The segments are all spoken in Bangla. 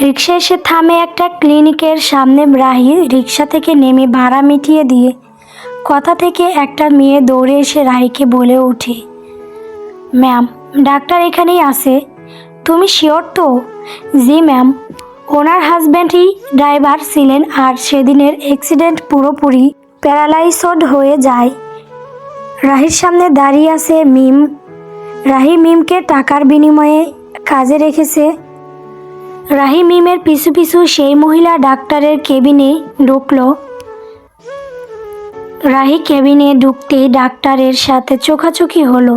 রিক্সা এসে থামে একটা ক্লিনিকের সামনে রাহি রিক্সা থেকে নেমে ভাড়া মিটিয়ে দিয়ে। কথা থেকে একটা মেয়ে দৌড়ে এসে রাহিকে বলে ওঠে, ম্যাম, ডাক্তার এখানেই আছে। তুমি শিওর তো? জি, ম্যাম। ওনার হাজব্যান্ডই ড্রাইভার ছিলেন আর সেদিনের অ্যাক্সিডেন্ট পুরোপুরি প্যারালাইসড হয়ে যায়। রাহির সামনে দাঁড়িয়ে আছে মিম। রাহি মিমকে টাকার বিনিময়ে কাজে রেখেছে। রাহি মিমের পিছু পিছু সেই মহিলা ডাক্তারের কেবিনে ঢুকলো। রাহি কেবিনে ঢুকতেই ডাক্তারের সাথে চোখাচোখি হলো।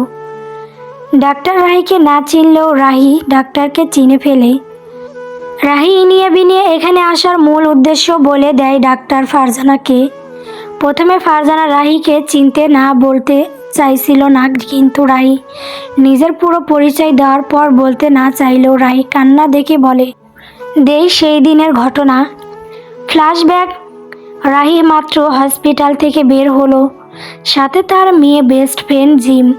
ডাক্তার রাহিকে না চিনলেও রাহি ডাক্তারকে চিনে ফেলে। রাহি ইনিয়ে বিনিয়ে এখানে আসার মূল উদ্দেশ্য বলে দেয় ডাক্তার ফারজানাকে। প্রথমে ফারজানা রাহিকে চিনতে না বলতে চাইছিল না, কিন্তু রাহি নিজের পুরো পরিচয় দেওয়ার পর বলতে না চাইলেও রাহি কান্না দেখে বলে দেই সেই দিনের ঘটনা। ফ্ল্যাশব্যাক রাহি মাত্র হসপিটাল থেকে বের হলো। সাথে তার মেয়ে বেস্ট ফ্রেন্ড জিম।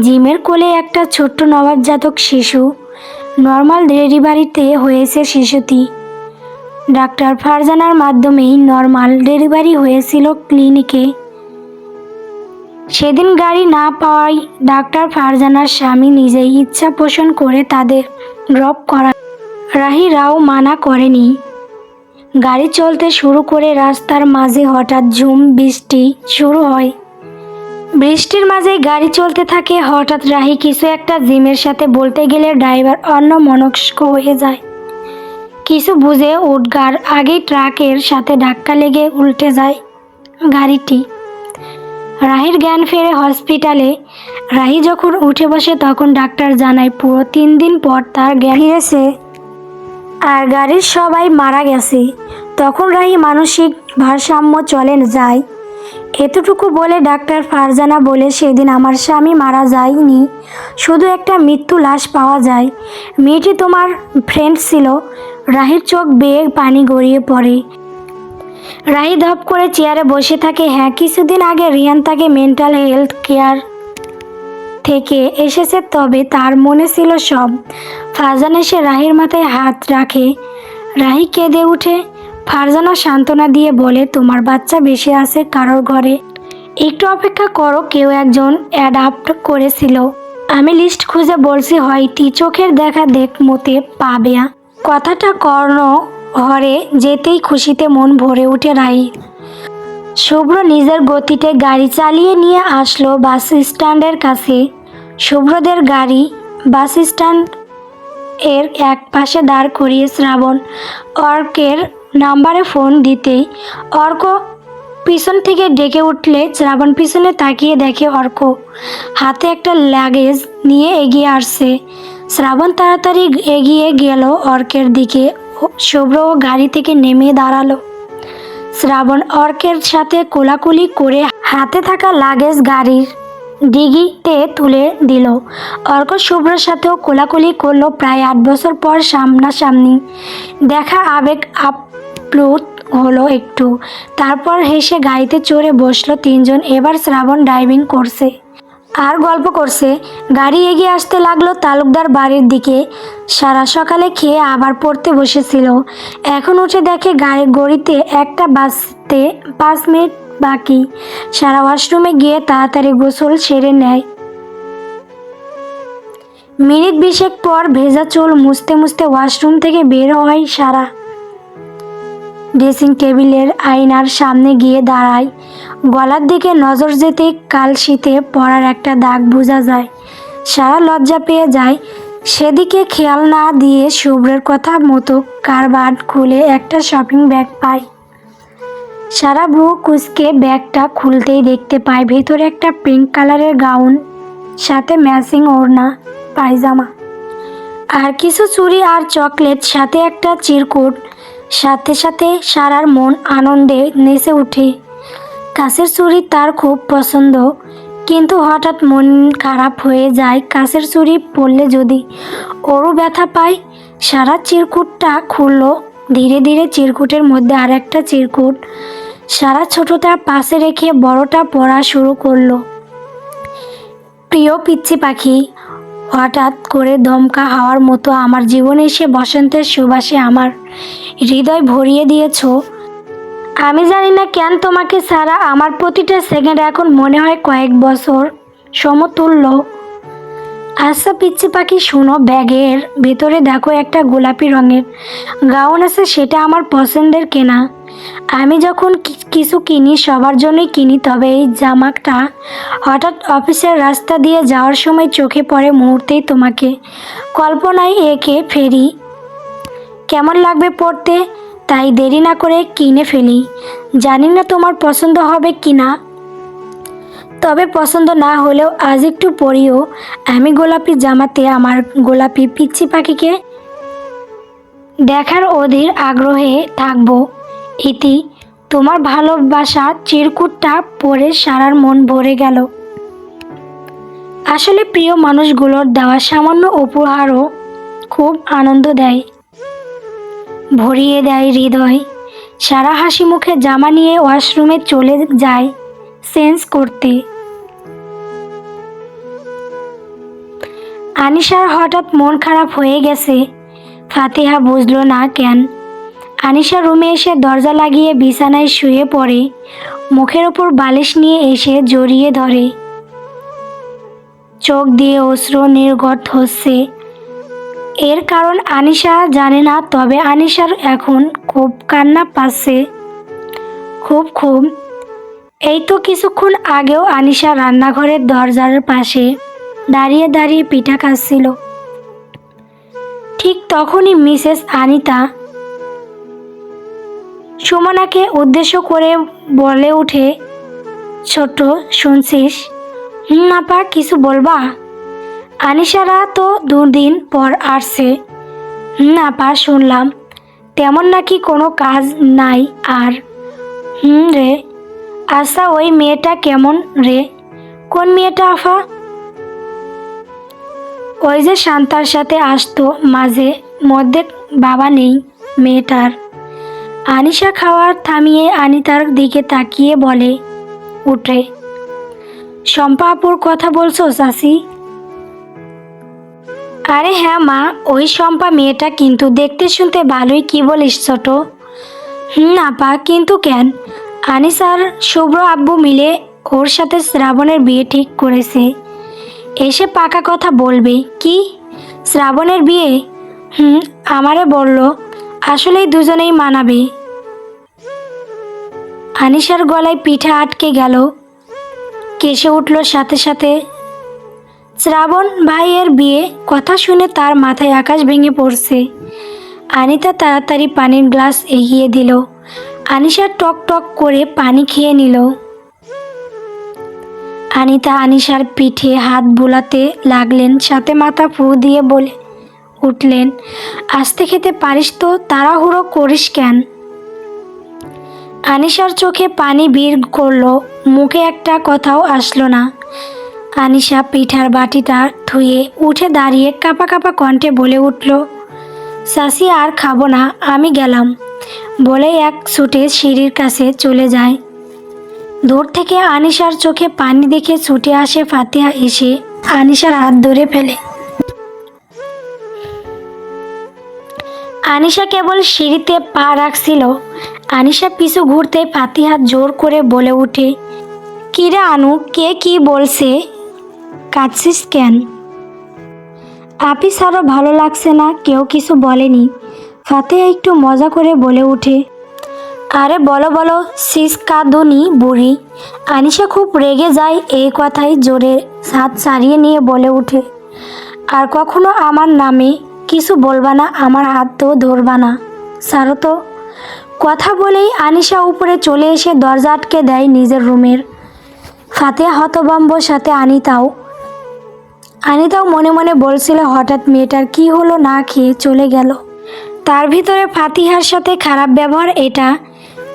জিমের কোলে একটা ছোট্ট নবজাতক শিশু। নর্মাল ডেলিভারিতে হয়েছে শিশুটি। ডাক্তার ফারজানার মাধ্যমেই নর্মাল ডেলিভারি হয়েছিল ক্লিনিকে। সেদিন গাড়ি না পাওয়ায় ডাক্তার ফারজানার স্বামী নিজেই ইচ্ছা পোষণ করে তাদের ড্রপ করা রাহি রাও মানা করেনি। গাড়ি চলতে শুরু করে রাস্তার মাঝে হঠাৎ ঝুম, বৃষ্টি শুরু হয়। বৃষ্টির মাঝে গাড়ি চলতে থাকে, হঠাৎ রাহি কিছু একটা জিমের সাথে বলতে গেলে ড্রাইভার অন্য মনস্ক হয়ে যায়। কিছু বুঝে উঠগার আগেই ট্রাকের সাথে ধাক্কা লেগে উল্টে যায় গাড়িটি। রাহির জ্ঞান ফেরে হসপিটালে। রাহি যখন উঠে বসে তখন ডাক্তার জানায়, পুরো তিন দিন পর তার জ্ঞান ফিরেছে। আর গাড়ির সবাই মারা গেছে। তখন রাহি মানসিক ভারসাম্য চলে যায়। এতটুকু বলে ডাক্তার ফারজানা বলে সেদিন আমার স্বামী মারা যায়নি। শুধু একটা মৃত্যু লাশ পাওয়া যায়। মেয়েটি তোমার ফ্রেন্ড ছিল। রাহির চোখ বেয়ে পানি গড়িয়ে পড়ে। রাহি ধপ করে চেয়ারে বসে থাকে। হ্যাঁ কিছুদিন আগে রিয়ান তাকে মেন্টাল হেলথ কেয়ার থেকে এসেছে তবে তার মনে ছিল সব। ফারজান এসে রাহির মাথায় হাত রাখে। রাহি কেঁদে উঠে। ফারজানা সান্ত্বনা দিয়ে বলে, তোমার বাচ্চা বেশি আছে কারোর ঘরে। একটু অপেক্ষা করো, কেউ একজন অ্যাডাপ্ট করেছিল। আমি লিস্ট খুঁজে বলছি, হয়টি চোখের দেখা দেখ মতে পাবে কথাটা কর্ণ হরে যেতেই খুশিতে মন ভরে উঠে রাহি। শুভ্র নিজের গতিতে গাড়ি চালিয়ে নিয়ে আসলো বাস স্ট্যান্ডের কাছে। শুভ্রদের গাড়ি, বাস স্ট্যান্ড এর এক পাশে দাঁড় করিয়ে শ্রাবণ অর্কের নাম্বারে ফোন দিতেই অর্ক পিছন থেকে ডেকে উঠলে শ্রাবণ পিছনে তাকিয়ে দেখে অর্ক হাতে একটা লাগেজ নিয়ে এগিয়ে আসছে। শ্রাবণ তাড়াতাড়ি এগিয়ে গেল অর্কের দিকে। শুভ্র ও গাড়ি থেকে নেমে দাঁড়াল। শ্রাবণ অর্কের সাথে কোলাকুলি করে হাতে থাকা লাগেজ গাড়ির ডিগিতে তুলে দিল। অর্ক শুভ্রের সাথেও কোলাকুলি করল প্রায় আট বছর পর সামনাসামনি। দেখা আবেগ আপ্লুত হলো একটু। তারপর হেসে গাড়িতে চড়ে বসল তিনজন। এবার শ্রাবণ ড্রাইভিং করছে। আর গল্প করছে। গাড়ি এগিয়ে আসতে লাগল তালুকদার বাড়ির দিকে। সারা সকালে খেয়ে আবার পড়তে বসেছিল। এখন উঠে দেখে গাড়ি গড়িতে একটা বাসতে পাঁচ মিনিট বাকি। সারা ওয়াশরুমে গিয়ে তাড়াতাড়ি গোসল সেরে নেয়। মিনিট বিশেক পর ভেজা চুল মুছতে মুছতে ওয়াশরুম থেকে বের হয় সারা। ড্রেসিং টেবিলের আয়নার সামনে গিয়ে দাঁড়ায়। গলার দিকে নজর যেতে কাল শীতে পড়ার একটা দাগ বোঝা যায়। সারা লজ্জা পেয়ে যায়। সেদিকে খেয়াল না দিয়ে শুভ্রের কথা মতো কারবার খুলে একটা শপিং ব্যাগ পায়। সারা ভ্রু কুচকে ব্যাগটা খুলতেই দেখতে পায় ভেতরে একটা পিঙ্ক কালারের গাউন সাথে ম্যাচিং ওড়না, পায়জামা। আর কিছু চুড়ি আর চকলেট সাথে একটা চিরকুট, সাথে সাথে সারার মন আনন্দে নেচে ওঠে। কাছের চুড়ি তার খুব পছন্দ, কিন্তু হঠাৎ মন খারাপ হয়ে যায় কাছের চুড়ি পরলে যদি। ওরও ব্যথা পায়, সারা চিরকুটটা খুললো, ধীরে ধীরে চিরকুটের মধ্যে আর একটা চিরকুট সারা ছোটটার পাশে রেখে বড়টা পড়া শুরু করল। প্রিয় পিচ্ছি পাখি, হঠাৎ করে দমকা হাওয়ার মতো আমার জীবনে এসে বসন্তের সুবাসে আমার হৃদয় ভরিয়ে দিয়েছ। আমি জানি না কেন তোমাকে সারা আমার প্রতিটা সেকেন্ড এখন মনে হয় কয়েক বছর সমতুল্য। আচ্ছা পিচ্ছি পাখি শোনো, ব্যাগের ভেতরে দেখো একটা গোলাপি রঙের গাউন আছে, সেটা আমার পছন্দের কেনা। আমি যখন কিছু কিনি, সবার জন্যই কিনি, তবে এই জামাটা হঠাৎ অফিসের রাস্তা দিয়ে যাওয়ার সময় চোখে পড়ে মুহূর্তেই তোমাকে। কল্পনায় এঁকে ফেরি কেমন লাগবে পড়তে? তাই দেরি না করে কিনে ফেলি। জানি না তোমার পছন্দ হবে কি না তবে পছন্দ না হলেও আজ একটু পরিও আমি গোলাপি জামাতে আমার গোলাপি পিচ্ছি পাখিকে দেখার অধীর আগ্রহে থাকব। ইতি, তোমার ভালোবাসা চিরকুটটা পরে সারার মন ভরে গেল। আসলে প্রিয় মানুষগুলোর দেওয়া সামান্য উপহারও খুব আনন্দ দেয়। ভরিয়ে দেয় হৃদয়। সারা হাসি মুখে জামা নিয়ে ওয়াশরুমে চলে যায়। সেন্স করতে। আনিশার হঠাৎ মন খারাপ হয়ে গেছে। ফাতেহা বুঝলো না কেন। আনিশা রুমে এসে দরজা লাগিয়ে বিছানায় শুয়ে পড়ে। মুখের ওপর বালিশ নিয়ে এসে জড়িয়ে ধরে। চোখ দিয়ে অশ্রু নির্গত হচ্ছে। এর কারণ আনিশা জানে না, তবে আনিশার এখন খুব কান্না পাচ্ছে। খুব খুব। এই তো কিছুক্ষণ আগেও আনিশা রান্নাঘরের দরজার পাশে দাঁড়িয়ে দাঁড়িয়ে পিঠা খাচ্ছিল। ঠিক তখনই মিসেস আনিতা সুমনাকে উদ্দেশ্য করে বলে উঠে ছোট শুনছিস? হুম, আপা, কিছু বলবা? আনিশারা তো দুদিন পর আসছে। হুম, আপা, শুনলাম। তেমন নাকি কোনো কাজ নাই, আর হুম রে আচ্ছা ওই মেয়েটা কেমন রে? কোন মেয়েটা, আফা? ওই যে শান্তার সাথে আসতো, মাঝে মধ্যে বাবা নেই মেয়েটার। আনিশা খাওয়ার থামিয়ে আনিতার দিকে তাকিয়ে বলে, উঠে শম্পা আপুর কথা বলছো চাষি আরে হ্যাঁ মা, ওই শম্পা মেয়েটা কিন্তু দেখতে শুনতে ভালোই কি বলিস ছোট? হুম, আপা, কিন্তু কেন? আনিস আর শুভ্র আব্বু মিলে ওর সাথে শ্রাবণের বিয়ে ঠিক করেছে। এসে পাকা কথা বলবে, কি? শ্রাবণের বিয়ে? হুম, আমারে বলল, আসলেই দুজনেই মানাবে। আনিশার গলায় পিঠা আটকে গেল। কেসে উঠল সাথে সাথে। শ্রাবণ ভাইয়ের বিয়ে, কথা শুনে তার মাথায় আকাশ ভেঙে পড়ছে। আনিতা তাড়াতাড়ি পানির গ্লাস এগিয়ে দিল। আনিশা টক টক করে পানি খেয়ে নিল। আনিতা আনিশার পিঠে হাত বোলাতে লাগলেন, সাথে মাথা ফু দিয়ে বলে, উঠলেন, আস্তে খেতে পারিস তো, তাড়াহুড়ো করিস কেন? আনিশার চোখে পানি বীর করল, মুখে একটা কথাও আসলো না। আনিশা পিঠার বাটিটা ধুয়ে উঠে দাঁড়িয়ে কাপা কাপা কণ্ঠে বলে উঠল, সাসি, আর খাব না, আমি গেলাম। বলে এক ছুটে সিঁড়ির কাছে চলে যায়। দূর থেকে আনিশার চোখে পানি দেখে ছুটে আসে ফাতিহা এসে আনিশার হাত ধরে ফেলে। আনিশা কেবল সিঁড়িতে পা রাখছিল। আনিশা পিছু ঘুরতে ফাতিহা জোর করে বলে উঠে, কিরে আনু, কে কি বলছে? কাঁদছিস কেন? আপিস আরও ভালো লাগছে না, কেউ কিছু বলেনি। ফাতেহা একটু মজা করে বলে ওঠে, আরে বলো বলো, সিস কাঁদুনি বুড়ি। আনিশা খুব রেগে যায় এই কথাই জোরে হাত ছাড়িয়ে নিয়ে বলে ওঠে, আর কখনো আমার নামে কিছু বলবা না, আমার হাত তো ধরবা না। সারো তো কথা বলেই আনিশা উপরে চলে এসে দরজা আটকে দেয় নিজের রুমের। ফাতেহা হতবম্বর সাথে আনিতাও আনিতাও মনে মনে বলছিল, হঠাৎ মেয়েটার কি হলো না খেয়ে চলে গেল। তার ভিতরে ফাতিহার সাথে খারাপ ব্যবহার এটা।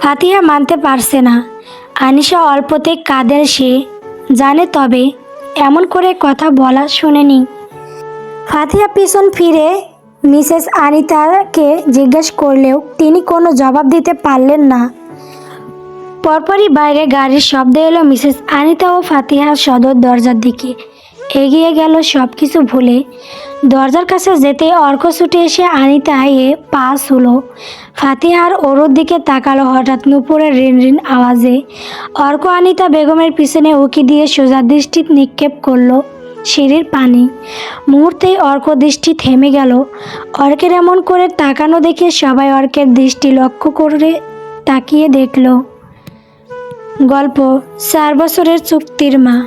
ফাতিহা মানতে পারছে না। আনিশা অল্পতে কাদের সে। জানে তবে, এমন করে কথা বলা শুনেনি। ফাতিহা পিছন ফিরে মিসেস আনিতাকে জিজ্ঞেস করলেও তিনি কোনো জবাব দিতে পারলেন না। পরপরই বাইরে গাড়ির শব্দ এলো মিসেস আনিতা ও ফাতিহার সদর দরজার দিকে। এগিয়ে গেল সব কিছু ভুলে। দরজার কাছে যেতে অর্ক ছুটে এসে আনিতা এ পাস হলো ফাতিহার ওরোর দিকে তাকালো হঠাৎ নুপুরের রিন রিন আওয়াজে। অর্ক আনিতা বেগমের পিছনে উকি দিয়ে সোজা দৃষ্টি নিক্ষেপ করল সিঁড়ির পানি। মুহূর্তেই অর্ক দৃষ্টি থেমে গেল। অর্কের এমন করে তাকানো দেখে সবাই অর্কের দৃষ্টি লক্ষ্য করে তাকিয়ে দেখল। গল্প, চার বছরের চুক্তির মা।